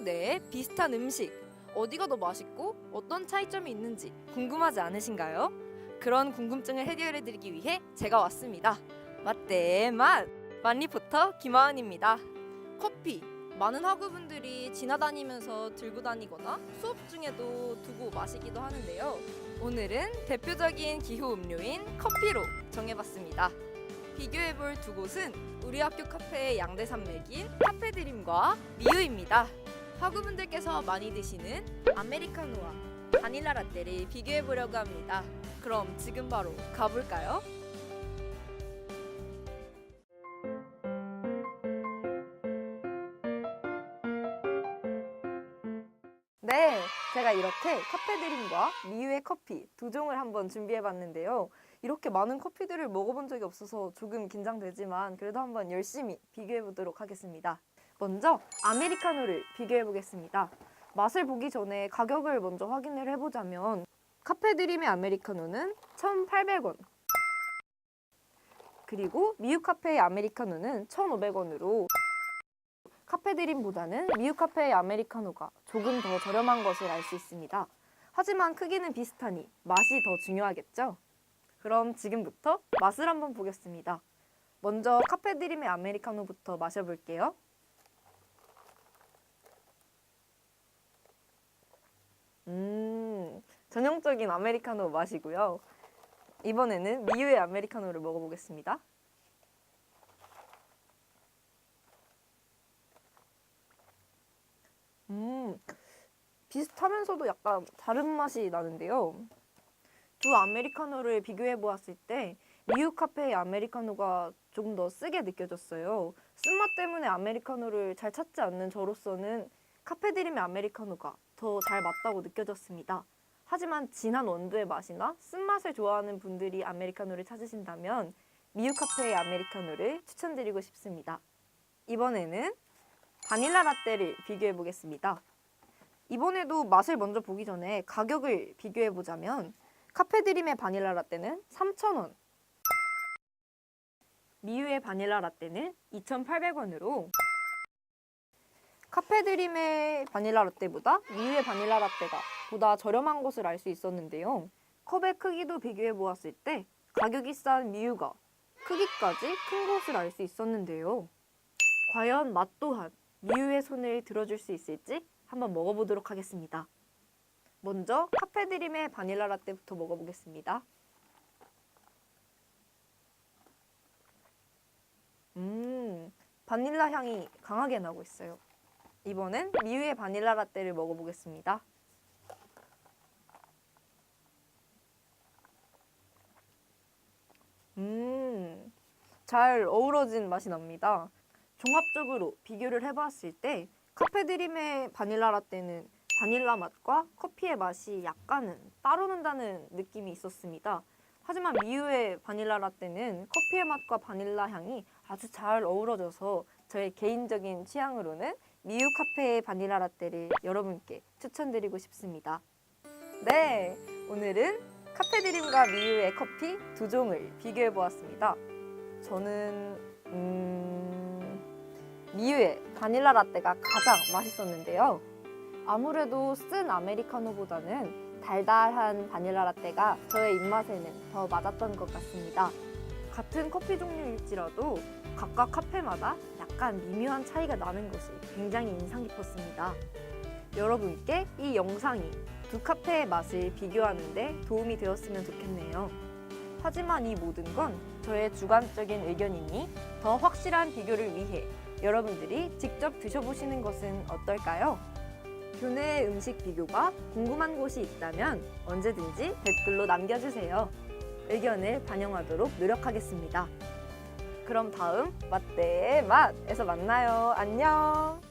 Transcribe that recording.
내에 비슷한 음식 어디가 더 맛있고 어떤 차이점이 있는지 궁금하지 않으신가요? 그런 궁금증을 해결해 드리기 위해 제가 왔습니다. 맛대 맛 만리포터 김하은입니다. 커피 많은 학우분들이 지나다니면서 들고 다니거나 수업 중에도 두고 마시기도 하는데요. 오늘은 대표적인 기호 음료인 커피로 정해봤습니다. 비교해볼 두 곳은 우리 학교 카페의 양대 산맥인 카페드림과 미유입니다. 학우분들께서 많이 드시는 아메리카노와 바닐라 라떼를 비교해 보려고 합니다. 그럼 지금 바로 가볼까요? 네, 제가 이렇게 카페드림과 미유의 커피 두 종을 한번 준비해 봤는데요. 이렇게 많은 커피들을 먹어본 적이 없어서 조금 긴장되지만 그래도 한번 열심히 비교해 보도록 하겠습니다. 먼저 아메리카노를 비교해 보겠습니다. 맛을 보기 전에 가격을 먼저 확인을 해보자면 카페드림의 아메리카노는 1,800원 그리고 미유 카페의 아메리카노는 1,500원으로 카페드림보다는 미유 카페의 아메리카노가 조금 더 저렴한 것을 알 수 있습니다. 하지만 크기는 비슷하니 맛이 더 중요하겠죠? 그럼 지금부터 맛을 한번 보겠습니다. 먼저 카페드림의 아메리카노부터 마셔볼게요. 음, 전형적인 아메리카노 맛이고요. 이번에는 미유의 아메리카노를 먹어보겠습니다. 음, 비슷하면서도 약간 다른 맛이 나는데요. 두 아메리카노를 비교해 보았을 때 미유 카페의 아메리카노가 조금 더 쓰게 느껴졌어요. 쓴맛 때문에 아메리카노를 잘 찾지 않는 저로서는 카페드림의 아메리카노가 더 잘 맞다고 느껴졌습니다. 하지만 진한 원두의 맛이나 쓴맛을 좋아하는 분들이 아메리카노를 찾으신다면 미유 카페의 아메리카노를 추천드리고 싶습니다. 이번에는 바닐라 라떼를 비교해 보겠습니다. 이번에도 맛을 먼저 보기 전에 가격을 비교해 보자면 카페드림의 바닐라 라떼는 3,000원, 미유의 바닐라 라떼는 2,800원으로 카페드림의 바닐라 라떼보다 미유의 바닐라 라떼가 보다 저렴한 것을 알 수 있었는데요. 컵의 크기도 비교해 보았을 때 가격이 싼 미유가 크기까지 큰 것을 알 수 있었는데요. 과연 맛 또한 미유의 손을 들어줄 수 있을지 한번 먹어보도록 하겠습니다. 먼저 카페드림의 바닐라 라떼부터 먹어보겠습니다. 음, 바닐라 향이 강하게 나고 있어요. 이번엔 미유의 바닐라 라떼를 먹어보겠습니다. 음, 잘 어우러진 맛이 납니다. 종합적으로 비교를 해봤을 때 카페드림의 바닐라 라떼는 바닐라 맛과 커피의 맛이 약간은 따로 논다는 느낌이 있었습니다. 하지만 미유의 바닐라 라떼는 커피의 맛과 바닐라 향이 아주 잘 어우러져서 저의 개인적인 취향으로는 미유 카페의 바닐라 라떼를 여러분께 추천드리고 싶습니다. 네, 오늘은 카페드림과 미유의 커피 두 종을 비교해 보았습니다. 저는 음, 미유의 바닐라 라떼가 가장 맛있었는데요. 아무래도 쓴 아메리카노보다는 달달한 바닐라 라떼가 저의 입맛에는 더 맞았던 것 같습니다. 같은 커피 종류일지라도 각각 카페마다 약간 미묘한 차이가 나는 것이 굉장히 인상 깊었습니다. 여러분께 이 영상이 두 카페의 맛을 비교하는데 도움이 되었으면 좋겠네요. 하지만 이 모든 건 저의 주관적인 의견이니 더 확실한 비교를 위해 여러분들이 직접 드셔보시는 것은 어떨까요? 교내 음식 비교가 궁금한 곳이 있다면 언제든지 댓글로 남겨주세요. 의견을 반영하도록 노력하겠습니다. 그럼 다음 맛대의 맛에서 만나요. 안녕!